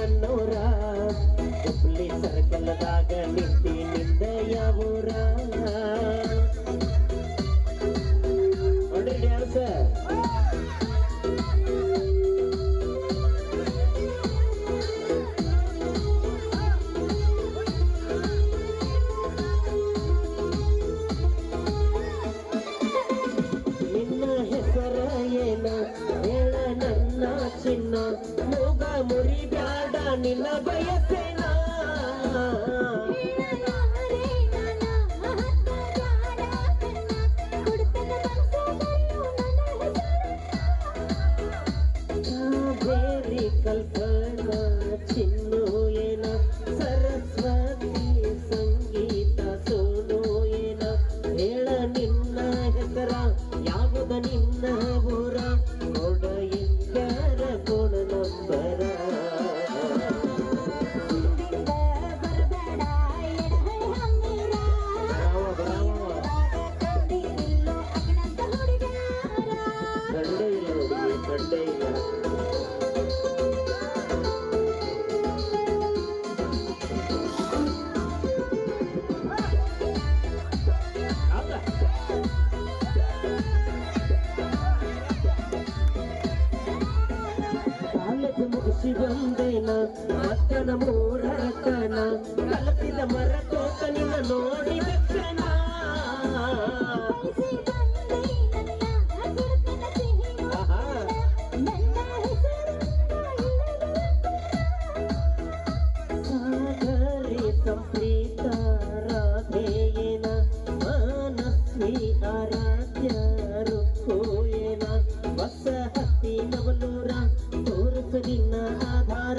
ನನ್ನೋರ. ಹುಬ್ಳಿ ಸರ್ಕಲದಾಗ ನಿಂತಿ ನಿಂದ ಯಾವೂರ. ನೋಡಿ ಡ್ಯಾನ್ಸ ನಿನ್ನ ಹೆಸರ ಏನ? ಹೇಳ ನನ್ನ ಚಿನ್ನ. ಮುಗ ಮುರಿದ Ani na ba yete. ದಂಡೆ ಇಲ್ಲ. ನೋಡಿ ದಂಡೆ ಇಲ್ಲ ಕಾಲಕ್ಕೆ ಮುಗಿಸಿ ಆರಾಧ್ಯಾರು ಕೋಯೇನ ಬಸ ಹತ್ತಿ ನವನೂರ ತೋರಿಸಲಿನ ಆಧಾರ.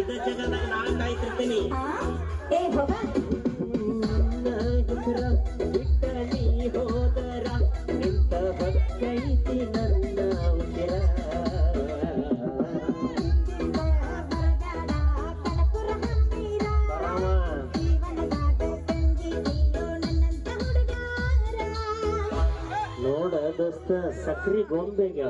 ಇದ ಜಗದಾಗ ನಾನ್ ಕಾಯ್ತಿರ್ತೀನಿ. ನೋಡ ದೋಸ್ತ ಸಕ್ರಿ ಗೊಂಬೆಗೆ